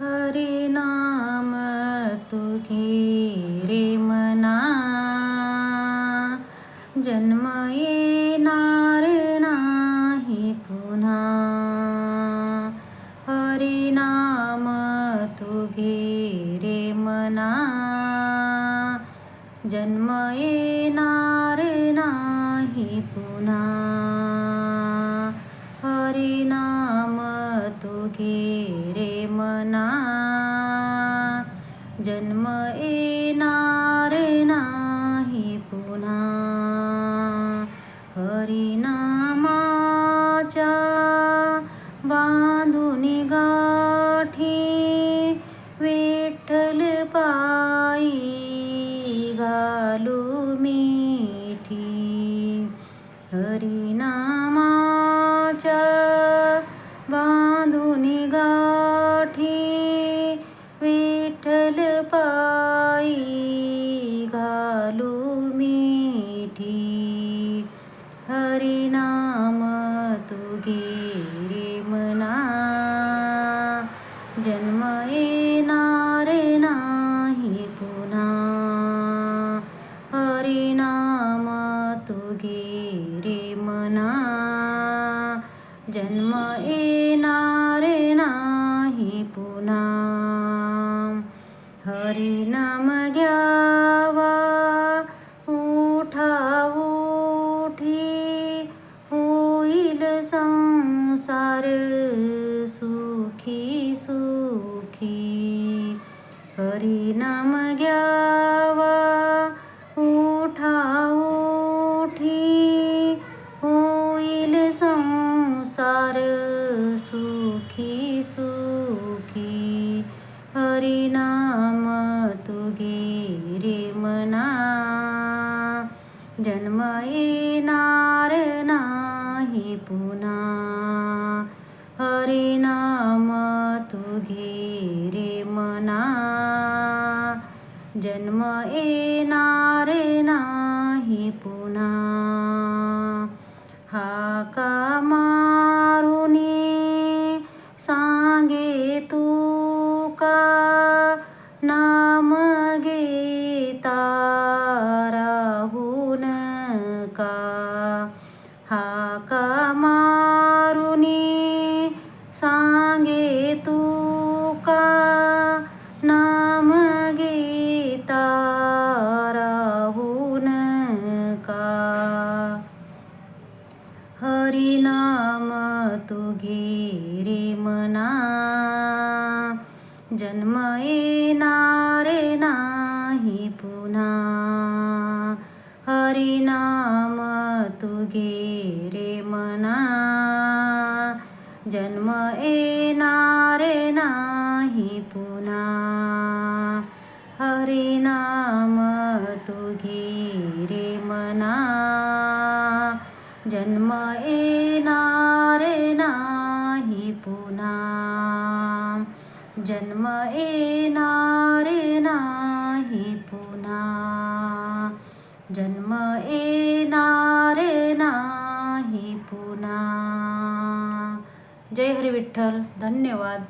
हरी नाम तुघे रे मना। जन्म येणार नाही पुन्हा। हरी नाम तुघे रे मना। जन्म येणार नाही पुन्हा। जन्म येणार नाही पुन्हा. हरिनामाच्या बांधून गाठी विठ्ठल पायी घालू मिठी. हरिनामाच्या जन्म येणार नाही पुन्हा. हरिनाम तुगे रे मना. जन्म येणार नाही पुन्हा. हरिनाम घ्यावा उठा उठी होईल संसार सुखी हरिनाम घ्यावा. उठा उठी होईल संसार सुखी सुखी. हरिनाम तू घे रे मना. जन्म येणार नाही पुन्हा. येणारे नाही पुन्हा. हा कामा नाम तू रे मना। जन्म येणारे नाही पुन्हा। हरिनाम तू रे मना। जन्म येणारे नाही जन्म येणार नाही पुन्हा. जन्म येणार नाही पुन्हा. जन्म येणार नाही पुन्हा. जय हरी विठ्ठल धन्यवाद.